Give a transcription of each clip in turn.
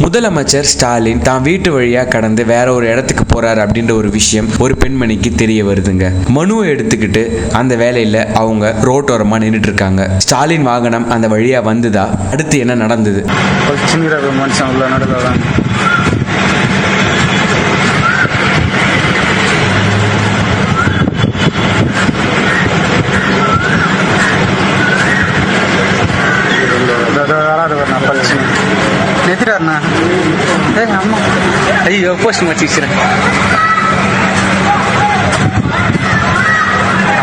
முதலமைச்சர் ஸ்டாலின் தான் வீட்டு வழியா கடந்து வேற ஒரு இடத்துக்கு போறாரு அப்படின்ற ஒரு விஷயம் ஒரு பெண்மணிக்கு தெரிய வருதுங்க. மனுவை எடுத்துக்கிட்டு அந்த வேலையில அவங்க ரோட்டோரமா நின்றுட்டு இருக்காங்க ஸ்டாலின் வாகனம் அந்த வழியா வந்ததா? அடுத்து என்ன நடந்தது? மனுஷன் உள்ள வராது நான் பழிச்சு எத்திட்டாருண்ணா ஏ அம்மா ஐயோ போஸ்ட் வச்சுக்கிறேன்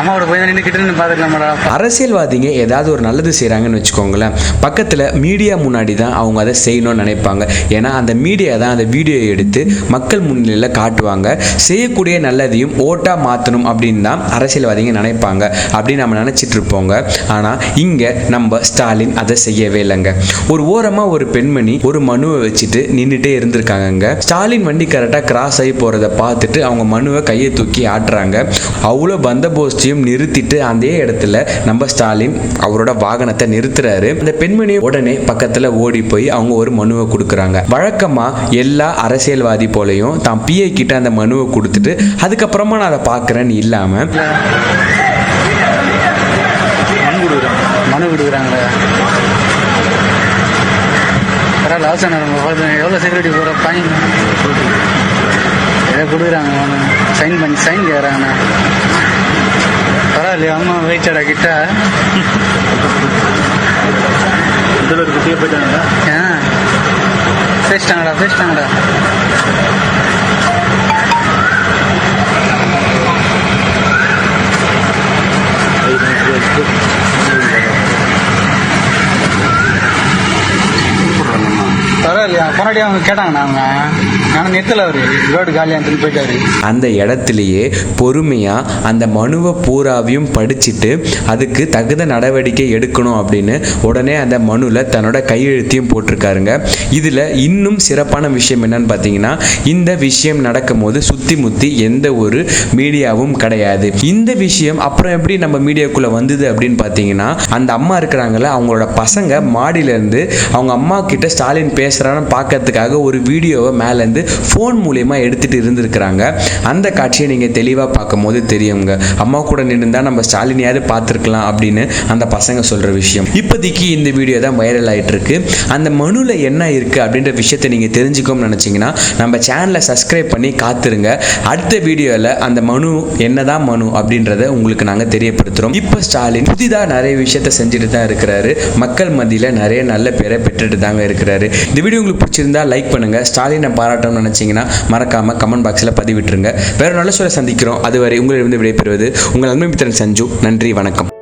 அம்மாவோட போய் நின்றுக்கிட்டு பார்த்துக்கலாமாடா அரசியல்வாதிங்க ஏதாவது ஒரு நல்லது செய்கிறாங்கன்னு வச்சுக்கோங்களேன் பக்கத்தில் மீடியா முன்னாடி தான் அவங்க அதை செய்யணும்னு நினைப்பாங்க. ஏன்னா அந்த மீடியா தான் அந்த வீடியோ எடுத்து மக்கள் முன்னிலையில் காட்டுவாங்க. செய்யக்கூடிய நல்லதையும் ஓட்டாக மாற்றணும் அப்படின்னு தான் அரசியல்வாதிங்க நினைப்பாங்க. அப்படின்னு நம்ம நினச்சிட்டு இருப்போங்க. ஆனால் இங்கே நம்ம ஸ்டாலின் அதை செய்யவே இல்லைங்க. ஒரு ஓரமாக ஒரு பெண்மணி ஒரு மனுவை வச்சுட்டு நின்றுட்டே இருந்திருக்காங்கங்க. ஸ்டாலின் வண்டி கரெக்டாக கிராஸ் ஆகி போகிறத பார்த்துட்டு அவங்க மனுவை கையை தூக்கி ஆட்டுறாங்க. அவ்வளோ பந்தபோஸ்தையும் நிறுத்திட்டு அதே இடத்துல நம்ம ஸ்டாலின் அவரோட வாகனத்தை நிறுத்துறாரு. அந்த பெண்மணி உடனே பக்கத்தில் ஓடி போய் அவங்க ஒரு மனுவை கொடுக்குறாங்க. வழக்கமாக எல்லா அரசியல்வாதி போலையும் தான் பிஐ கிட்ட அந்த மனுவை கொடுத்துட்டு அதுக்கப்புறமா நான் அதை பார்க்குறேன்னு இல்லாமல் மனு கொடுக்குறாங்க பரவாயில்ல அவசரம் எவ்வளோ செக்யூரிட்டி போகிற ஃபைன் ஏதோ கொடுக்குறாங்க? சைன் பண்ணி சைன் கேட்குறாங்கண்ணா பரவாயில்லையா அம்மா வெயிட்டடா கிட்ட. ஆ. பேசிட்டாங்கடா பேசிட்டாங்கடா இல்லையா போராடி அவங்க கேட்டாங்க நாங்க ஆனால் நிறுத்தல அவரு. ரோடு காலியாக திரும்பி போயிட்டாரு. அந்த இடத்துலையே பொறுமையாக அந்த மனுவை பூராவையும் படிச்சுட்டு அதுக்கு தகுந்த நடவடிக்கை எடுக்கணும் அப்படின்னு உடனே அந்த மனுவில் தன்னோட கையெழுத்தையும் போட்டிருக்காருங்க. இதில் இன்னும் சிறப்பான விஷயம் என்னன்னு பார்த்தீங்கன்னா இந்த விஷயம் நடக்கும்போது சுற்றி முத்தி எந்த ஒரு மீடியாவும் கிடையாது. இந்த விஷயம் அப்புறம் எப்படி நம்ம மீடியாக்குள்ளே வந்தது அப்படின்னு பார்த்தீங்கன்னா அந்த அம்மா இருக்கிறாங்கல்ல அவங்களோட பசங்க மாடியிலேருந்து அவங்க அம்மா கிட்ட ஸ்டாலின் பேசுகிறான்னு பார்க்கறதுக்காக ஒரு வீடியோவை மேலேருந்து ஃபோன் மூலயமா எடுத்துகிட்டு இருந்திருக்கிறாங்க. அந்த காட்சியை நீங்கள் தெளிவாக பார்க்கும்போது தெரியுங்க. அம்மா கூட நின்றுந்தா நம்ம ஸ்டாலினையாவது பார்த்துருக்கலாம் அப்படின்னு அந்த பசங்க சொல்கிற விஷயம். இப்போதைக்கு இந்த வீடியோ தான் வைரல் ஆகிட்டுருக்கு அந்த மனுவில் என்ன இருக்குது அப்படின்ற விஷயத்தை நீங்கள் தெரிஞ்சுக்கோம்னு நினச்சிங்கன்னா நம்ம சேனலை சப்ஸ்கிரைப் பண்ணி காத்துருங்க. அடுத்த வீடியோவில் அந்த மனு என்னதான் மனு அப்படின்றத உங்களுக்கு நாங்கள் தெரியப்படுத்துகிறோம் இப்போ ஸ்டாலின் புதிதாக நிறைய விஷயத்த செஞ்சுட்டு தான் இருக்கிறாரு. மக்கள் மத்தியில் நிறைய நல்ல பேரை பெற்றுட்டு தாங்க இருக்கிறாரு. இந்த வீடியோ உங்களுக்கு பிடிச்சிருந்தா லைக் பண்ணுங்க. ஸ்டாலினை பாராட்டணும்னு நினச்சிங்கன்னா மறக்காம கமெண்ட் பாக்ஸில் பதிவிட்டுருங்க. வேற நல்ல சொல்ல சந்திக்கிறோம். அதுவரை உங்களிடம் விடைபெறுவது உங்கள் அன்பு மித்திரன் சஞ்சு. நன்றி வணக்கம்.